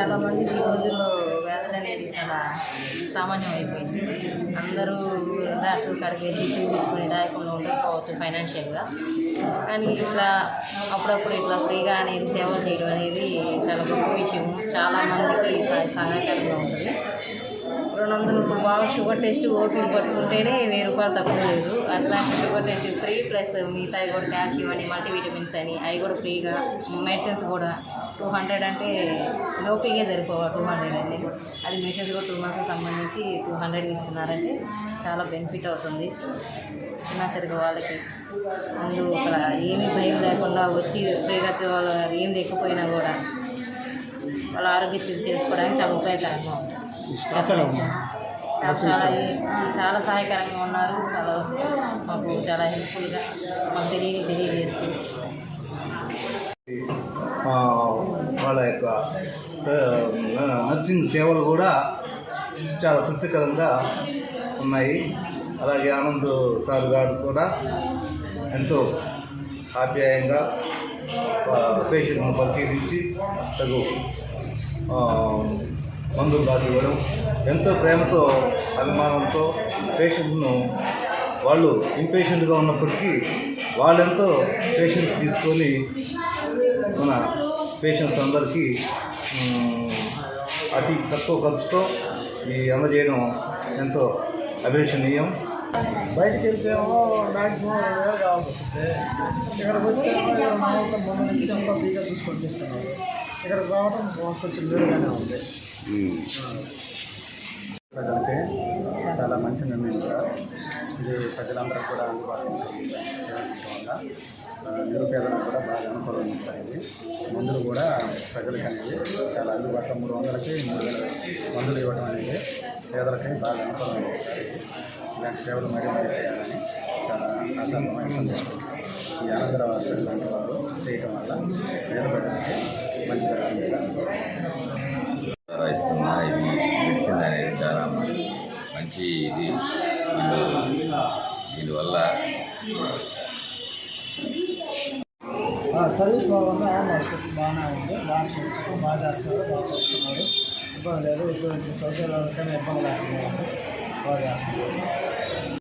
ఈ రోజుల్లో వ్యాధులు అనేది చాలా సామాన్యం అయిపోయింది. అందరూ డాక్టర్ కాడికి వెళ్ళి చూపించుకునే దాయకంలో ఉండకపోవచ్చు ఫైనాన్షియల్గా కానీ ఇట్లా అప్పుడప్పుడు ఇట్లా ఫ్రీగా అనేది సేవ చేయడం అనేది చాలా గొప్ప విషయం. చాలామందికి సహాయకరంగా ఉంటుంది. రెండు వందలు ఇప్పుడు బాగా షుగర్ టెస్ట్ ఓపీలు పట్టుకుంటేనే వెయ్యి రూపాయలు తక్కువ లేదు. అట్లా షుగర్ టెస్ట్ ఫ్రీ ప్లస్ మిగతా కూడా కాల్షియం అని మల్టీవిటమిన్స్ అని. అవి కూడా ఫ్రీగా. మెడిసిన్స్ కూడా టూ హండ్రెడ్ అంటే నోపీగే సరిపోవా టూ హండ్రెడ్ అని అది మెడిసిన్స్ కూడా టూ మంత్స్కి సంబంధించి టూ హండ్రెడ్ ఇస్తున్నారంటే చాలా బెనిఫిట్ అవుతుంది. సరిగ్గా వాళ్ళకి. ముందు అక్కడ ఏమీ భయం లేకుండా వచ్చి ఫ్రీగా వాళ్ళు ఏం లేకపోయినా కూడా వాళ్ళ ఆరోగ్య స్థితి తెలుసుకోవడానికి చాలా ఉపయోగకరంగా ఉంటుంది. స్టాఫ్ చాలా చాలా సహాయకరంగా ఉన్నారు. చాలా మాకు చాలా హెల్ప్ఫుల్గా మాకు తెలియ తెలియజేస్తూ. వాళ్ళ యొక్క నర్సింగ్ సేవలు కూడా చాలా తృప్తికరంగా ఉన్నాయి. అలాగే ఆనంద్ సార్ గారు కూడా ఎంతో ఆప్యాయంగా పేషెంట్ను పరిశీలించి తగు మందులు రాసి ఇవ్వడం ఎంతో ప్రేమతో అభిమానంతో పేషెంట్ను వాళ్ళు ఇంపేషెంట్గా ఉన్నప్పటికీ వాళ్ళెంతో పేషెంట్స్ తీసుకొని మన పేషెంట్స్ అందరికీ అతి తక్కువ ఖర్చుతో ఈ అందజేయడం ఎంతో అభిలషణీయం. బయటికి వెళ్తేమో మ్యాక్సిమం రెండు వేలు కావాల్సి వస్తుంది. ఇక్కడికి వచ్చేమో మామూలుగా నుంచి అంతా ఫ్రీగా తీసుకొని ఇక్కడికి రావడం కొంచెం వేరుగానే ఉంది. ప్రజలకి చాలా మంచి నిర్ణయం సార్. ఇది ప్రజలందరూ కూడా అందుబాటులో వల్ల నిరుపేదలకు కూడా బాగా అనుకూలం ఇస్తాయి మందులు కూడా ప్రజలకి అనేది చాలా అందుబాటులో మూడు వందలకి మూడు వేల మందులు ఇవ్వడం అనేది పేదలకి బాగా అనుకూలం ఇస్తారు ఇలాంటి సేవలు మరీ మరీ చేయాలని చాలా అసంతమైన సందేశం ఈ ఆనందరావు హాస్పిటల్ లాంటి వారు చేయటం వల్ల పేద ప్రజలకి మంచి ఇది మెడిసిన్ అనేది చాలా మంచి ఇది. దీనివల్ల సర్వీస్ బాగుంది హాస్పిటల్ బాగానే ఉంది. బాగా చూసుకుంటారు బాగా చేస్తారు బాగా చూస్తున్నారు. ఇబ్బంది లేదు. ఇప్పుడు సౌకర్యాలు ఇబ్బంది లేకుండా బాగా చేస్తున్నారు.